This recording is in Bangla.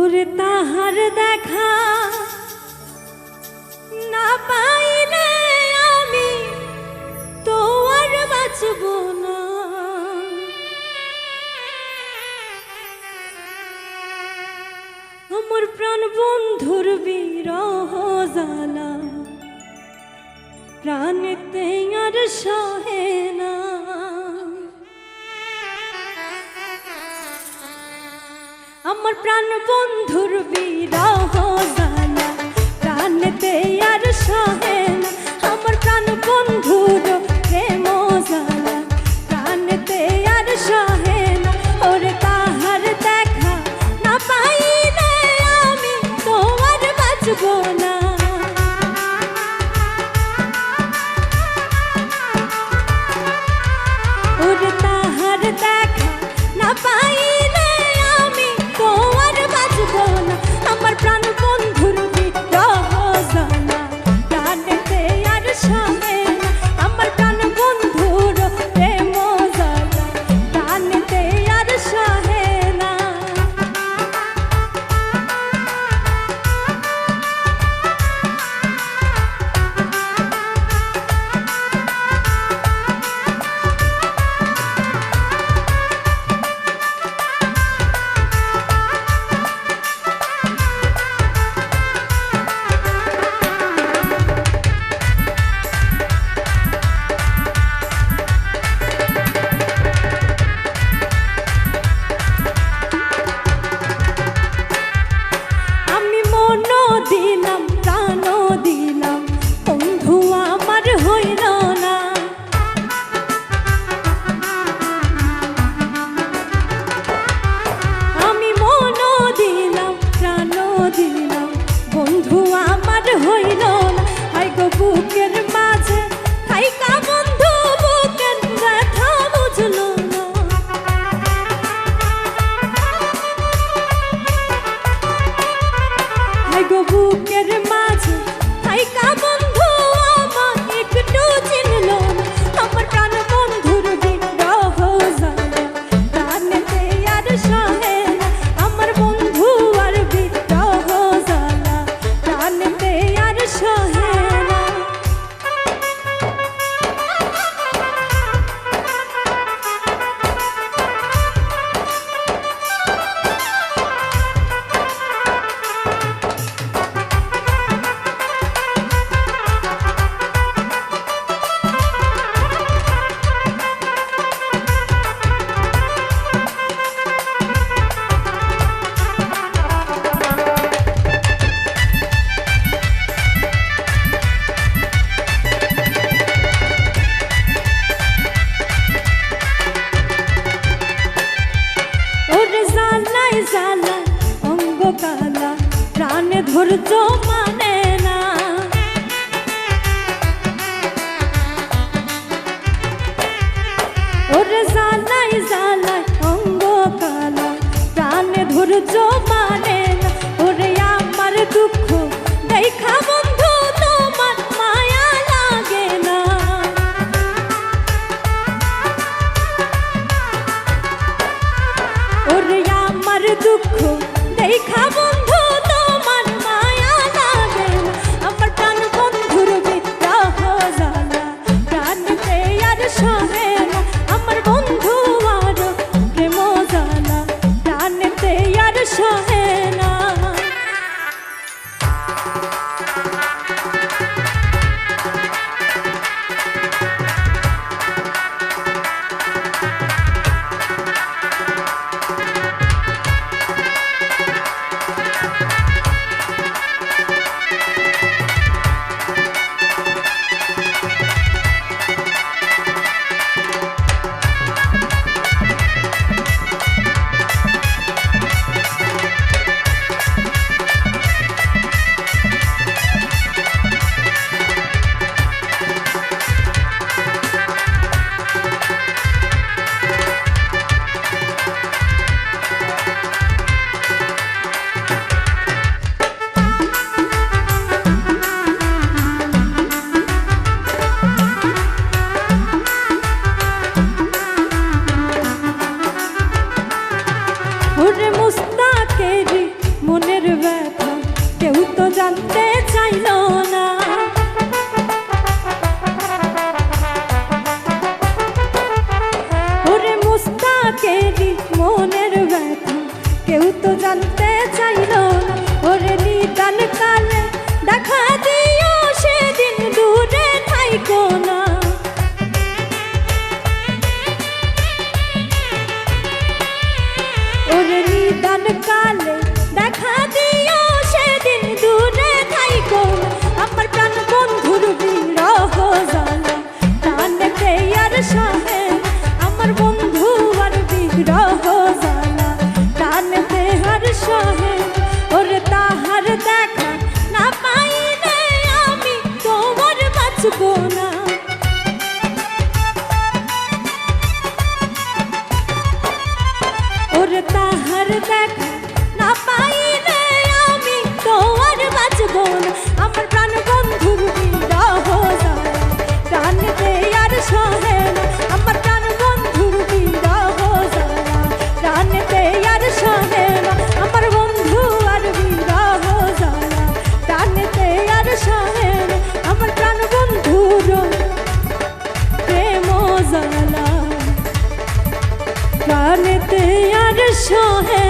ওরে তাহার দেখা না পাইলে আমি তো আর বাঁচব না। আমার প্রাণ বন্ধুর বিরহ জ্বালা, প্রাণেতে আর সহে না। আমার প্রাণ বন্ধুর বিরহ জানা। প্রাণেতে আর সহে আমার হইল না। আই গো বুকের মাঝে থাইকা বন্ধু, বুকের ব্যথা বুঝলো না। হাই গো বুকের প্রাণে ধৈর্য মানে না। ওরে জালাই জালাই অঙ্গ কালা প্রাণে ধৈর্য মানে না। ওরে আমার দুঃখ দেখা আর দেখা, না পাইলে আমি তো বাঁচব না। আমার প্রাণ বন্ধুর বিরহ জ্বালা টানতে আর সহে না। আমার প্রাণ বন্ধুর বিরহ জ্বালা টানতে আর সহে না। আমার বন্ধু আর বিরহ জ্বালা টানতে আর সহে না। আমার প্রাণ বন্ধুর প্রেম জ্বালা প্রাণেতে আর সহে